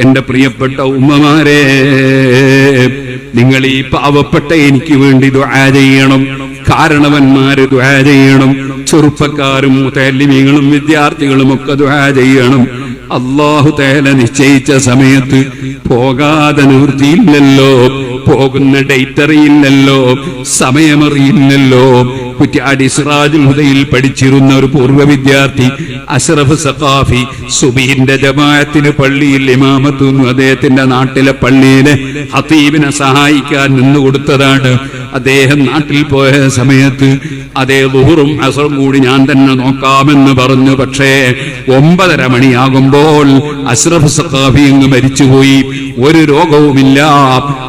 എന്റെ പ്രിയപ്പെട്ട ഉമ്മമാരെ നിങ്ങൾ ഈ പാവപ്പെട്ട എനിക്ക് വേണ്ടി ദുആ ചെയ്യണം. കാരണവന്മാര് ദുആ ചെയ്യണം. ചെറുപ്പക്കാരും മുത്തല്ലിമീങ്ങളും വിദ്യാർത്ഥികളും ഒക്കെ ദുആ ചെയ്യണം. അള്ളാഹു തേല നിശ്ചയിച്ച സമയത്ത് പോകാതെ നിർത്തിയില്ലല്ലോ പോകുന്ന ഡേറ്റ് അറിയില്ലല്ലോ. സമയമറിയില്ലല്ലോ. കുറ്റ്യാടി സിറാജുൽ ഹുദയിൽ പഠിച്ചിരുന്ന ഒരു പൂർവ വിദ്യാർത്ഥി അഷ്റഫ് സഖാഫി സുബീന്റെ ജമാഅത്തിന് പള്ളിയിൽ ഇമാമത്തുന്നു. അദ്ദേഹത്തിന്റെ നാട്ടിലെ പള്ളിയിലെ ഹത്തീബിനെ സഹായിക്കാൻ നിന്നു കൊടുത്തതാണ്. അദ്ദേഹം നാട്ടിൽ പോയ സമയത്ത് അതേ ലുഹറും അസറും കൂടി ഞാൻ തന്നെ നോക്കാമെന്ന് പറഞ്ഞു. പക്ഷേ ഒമ്പതര മണിയാകുമ്പോൾ അഷ്റഫ് സഖാഫി അങ്ങ് മരിച്ചുപോയി. ഒരു രോഗവുമില്ല.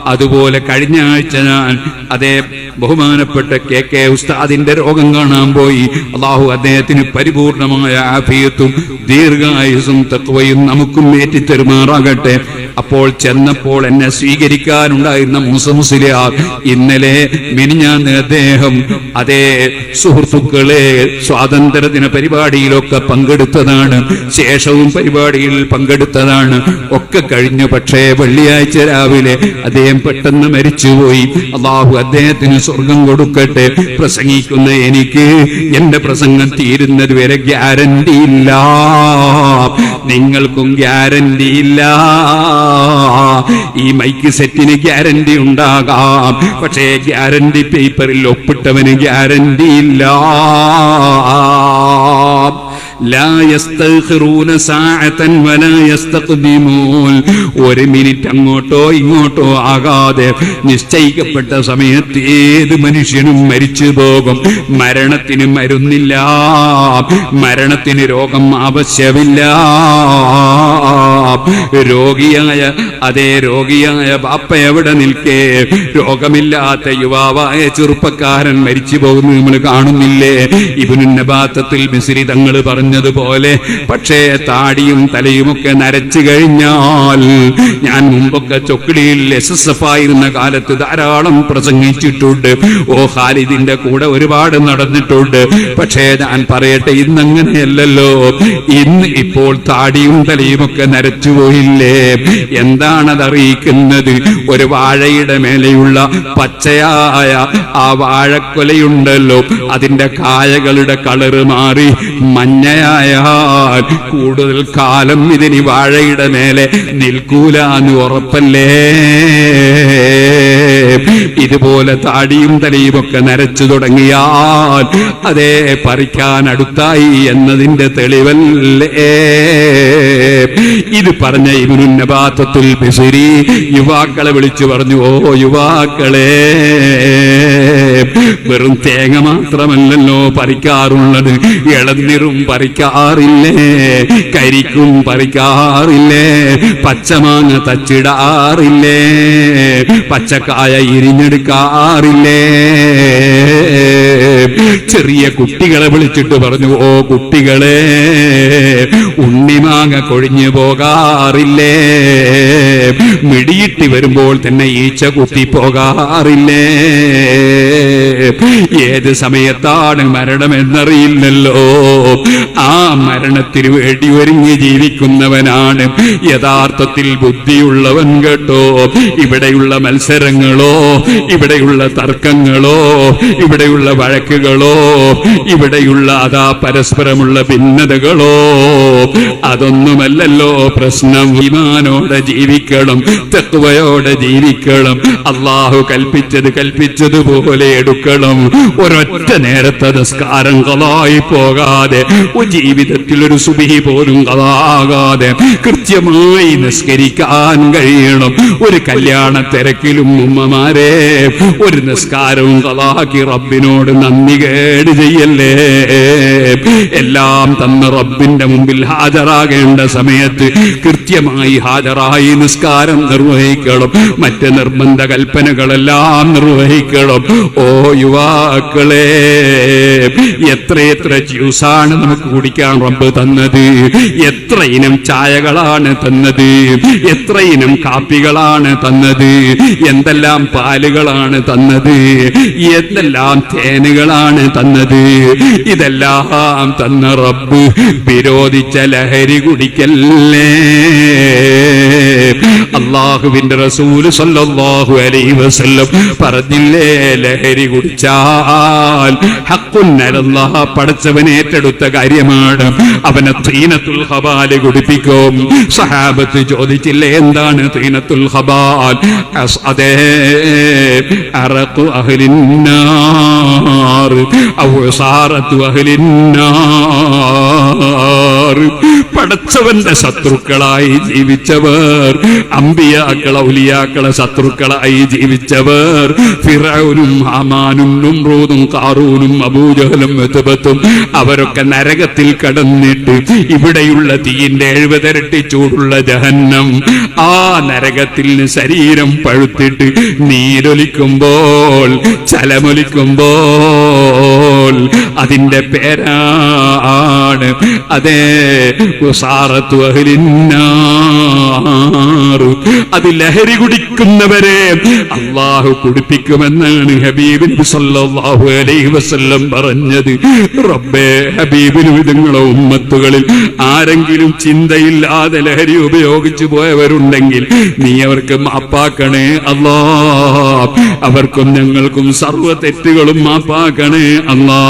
അതുപോലെ കഴിഞ്ഞ ആഴ്ച ഞാൻ അതേ ബഹുമാനപ്പെട്ട കെ കെ ഉസ്താദിന്റെ രോഗം കാണാൻ പോയി. അള്ളാഹു അദ്ദേഹത്തിന് പരിപൂർണമായ ആഫിയത്തും ദീർഘായുസും തത്വയും നമുക്കും ഏറ്റിത്തരുമാറാകട്ടെ. അപ്പോൾ ചെന്നപ്പോൾ എന്നെ സ്വീകരിക്കാനുണ്ടായിരുന്ന മൂസ മുസ്ലിയാർ ഇന്നലെ മിനിഞ്ഞാന്ന് അദ്ദേഹം അതേ സുഹൃത്തുക്കളെ സ്വാതന്ത്ര്യദിന പരിപാടിയിലൊക്കെ പങ്കെടുത്തതാണ്. ശേഷവും പരിപാടിയിൽ പങ്കെടുത്തതാണ്. ഒക്കെ കഴിഞ്ഞു. പക്ഷേ വെള്ളിയാഴ്ച രാവിലെ അദ്ദേഹം പെട്ടെന്ന് മരിച്ചുപോയി. അള്ളാഹു അദ്ദേഹത്തിന് സ്വർഗം കൊടുക്കട്ടെ. പ്രസംഗിക്കുന്ന എനിക്ക് എന്റെ പ്രസംഗം തീരുന്നത് വരെ ഗ്യാരണ്ടി ഇല്ല. നിങ്ങൾക്കും ഗ്യാരണ്ടി ഇല്ല. ഈ മൈക്ക് സെറ്റിന് ഗ്യാരണ്ടി ഉണ്ടാകാം. പക്ഷേ ഗ്യാരണ്ടി പേപ്പറിൽ ഒപ്പിട്ടവന് ഗ്യാരണ്ടി ഇല്ല. ഒരു മിനിറ്റ് അങ്ങോട്ടോ ഇങ്ങോട്ടോ ആകാതെ നിശ്ചയിക്കപ്പെട്ട സമയത്ത് ഏത് മനുഷ്യനും മരിച്ചു പോകും. മരണത്തിന് മരുന്നില്ല. മരണത്തിന് രോഗം ആവശ്യമില്ല. രോഗിയായ അതേ രോഗിയായ ബാപ്പ എവിടെ നിൽക്കേ? രോഗമില്ലാത്ത യുവാവായ ചെറുപ്പക്കാരൻ മരിച്ചു പോകുന്നത് നമ്മൾ കാണുന്നില്ലേ? ഇവനു മിശ്രിതങ്ങൾ മിശ്രി തങ്ങൾ പറഞ്ഞതുപോലെ പക്ഷേ താടിയും തലയുമൊക്കെ നരച്ചു കഴിഞ്ഞാൽ ഞാൻ മുമ്പൊക്കെ ചൊക്കിളിയിൽ എസ് എഫ് ആയിരുന്ന കാലത്ത് ധാരാളം പ്രസംഗിച്ചിട്ടുണ്ട്. ഓ ഖാലിദിന്റെ കൂടെ ഒരുപാട് നടന്നിട്ടുണ്ട്. പക്ഷേ ഞാൻ പറയട്ടെ ഇന്നങ്ങനെയല്ലല്ലോ. ഇന്ന് ഇപ്പോൾ താടിയും തലയുമൊക്കെ നരച്ചുപോയില്ലേ എന്താണത് അറിയിക്കുന്നത് ഒരു വാഴയുടെ മേലെയുള്ള പച്ചയായ ആ വാഴക്കൊലയുണ്ടല്ലോ. അതിന്റെ കായകളുടെ കളറ് മാറി മഞ്ഞയായാൽ കൂടുതൽ കാലം ഇതിനി വാഴയുടെ മേലെ നിൽക്കൂല എന്ന് ഉറപ്പല്ലേ? ഇതുപോലെ താടിയും തലയും ഒക്കെ നരച്ചു തുടങ്ങിയാൽ അതേ പറിക്കാൻ അടുത്തായി എന്നതിന്റെ തെളിവല്ലേ? ഇത് പറഞ്ഞ ഇവനുന്നപാത്രത്തിൽ പിസുരി യുവാക്കളെ വിളിച്ചു പറഞ്ഞു ഓ യുവാക്കളെ വെറും തേങ്ങ മാത്രമല്ലല്ലോ പറിക്കാറുള്ളത്. ഇളന്നിറും പറിക്കാറില്ലേ? കരിക്കും പറിക്കാറില്ലേ? പച്ചമാങ്ങ തച്ചിടാറില്ലേ? പച്ചക്കായ ഇരിഞ്ഞെടുക്കാറില്ലേ? ചെറിയ കുട്ടികളെ വിളിച്ചിട്ട് പറഞ്ഞു ഓ കുട്ടികളെ ഉണ്ണിമാങ്ങ കൊഴിഞ്ഞു പോകാറില്ലേ? മിടിയിട്ട് വരുമ്പോൾ തന്നെ ഈച്ച കുത്തി പോകാറില്ലേ? ഏത് സമയത്താണ് മരണമെന്നറിയില്ലല്ലോ. ആ മരണത്തിന് വേണ്ടി ഒരുങ്ങി ജീവിക്കുന്നവനാണ്. യഥാർത്ഥത്തിൽ ബുദ്ധിയുള്ളവൻ കേട്ടോ. ഇവിടെയുള്ള മത്സരങ്ങളോ ഇവിടെയുള്ള തർക്കങ്ങളോ ഇവിടെയുള്ള വഴക്കുകളോ ഇവിടെയുള്ള അതാ പരസ്പരമുള്ള ഭിന്നതകളോ അതൊന്നുമല്ലല്ലോ. പ്രശ്നം വിമാനോടെ ജീവിക്കണം തെക്കുവയോടെ ജീവിക്കണം. അള്ളാഹു കൽപ്പിച്ചത് കൽപ്പിച്ചതുപോലെ എടുക്കണം. ഒരൊറ്റ നേരത്തെ നിസ്കാരം കളായി പോകാതെ ജീവിതത്തിൽ ഒരു സുബിഹി പോലും കളാകാതെ കൃത്യമായി നിസ്കരിക്കാൻ കഴിയണം. ഒരു കല്യാണ തിരക്കിലും ഉമ്മമാരെ ഒരു നിസ്കാരവും കളാക്കി റബ്ബിനോട് നന്ദി കേട് ചെയ്യല്ലേ? എല്ലാം തന്ന റബ്ബിന്റെ മുമ്പിൽ ഹാജരാകേണ്ട സമയത്ത് കൃത്യമായി ഹാജരായി നിസ്കാരം നിർവഹിക്കണം. മറ്റ് നിർബന്ധ കൽപ്പനകളെല്ലാം നിർവഹിക്കണം. ഓ യുവാക്കളെ എത്രയെത്ര ജ്യൂസാണ് നമുക്ക് കുടിക്കാൻ റബ്ബ് തന്നത്? എത്ര ഇനം ചായകളാണ് തന്നത്? എത്ര ഇനം കാപ്പികളാണ് തന്നത്? എന്തെല്ലാം പാലുകളാണ് തന്നത്? എന്തെല്ലാം തേനുകളാണ് തന്നത്? ഇതെല്ലാം തന്ന റബ്ബ് വിരോധിച്ച ലഹരി കുടിക്കല്ലേ? അള്ളാഹുവിന്റെ റസൂൽ സല്ലാഹു അലൈഹി വസല്ലം പറഞ്ഞില്ലേ ലഹരി കുടിച്ചാൽ അലല്ലാഹ പടച്ചവൻ ഏറ്റെടുത്ത കാര്യമാണ്. അവനെ തീനത്തുൽ ഹബാൽ കുടിപ്പിക്കും. സഹാബത്ത് ചോദിച്ചില്ലേ എന്താണ് തീനത്തുൽ ഹബാൽ? അതേ അറഖു അഹ്ലിന്നാർ ഔ സാറത്തു അഹ്ലിന്നാർ. പടച്ചവന്റെ ശത്രുക്കളായി ജീവിച്ചവർ അമ്പിയാക്കള ഉലിയാക്കള ശത്രുക്കളായി ജീവിച്ചവർ ഫിറൌനും ഹാമാനും നുംറൂദും കാറൂനും അബൂജഹലും മെത്തുബത്തും അവരൊക്കെ നരകത്തിൽ കടന്നിട്ട് ഇവിടെയുള്ള തീയിന്റെ എഴുപതിരട്ടി ചൂടുള്ള ജഹന്നം ആ നരകത്തിൽ ശരീരം പഴുത്തിട്ട് നീരൊലിക്കുമ്പോൾ ചലമൊലിക്കുമ്പോൾ അതിന്റെ പേരാണ് അതേ സാറത്തു. അത് ലഹരി കുടിക്കുന്നവരെ അള്ളാഹു കുടിപ്പിക്കുമെന്നാണ് ഹബീബിൻ സല്ലല്ലാഹു അലൈഹി വസല്ലം പറഞ്ഞത് റബ്ബേ ഹബീബിന് നിങ്ങളെ ഉമ്മത്തുകളിൽ ആരെങ്കിലും ചിന്തയില്ലാതെ ലഹരി ഉപയോഗിച്ചു പോയവരുണ്ടെങ്കിൽ നീ അവർക്ക് മാപ്പാക്കണേ അല്ലാ. അവർക്കും ഞങ്ങൾക്കും സർവ തെറ്റുകളും മാപ്പാക്കണേ അല്ലാ.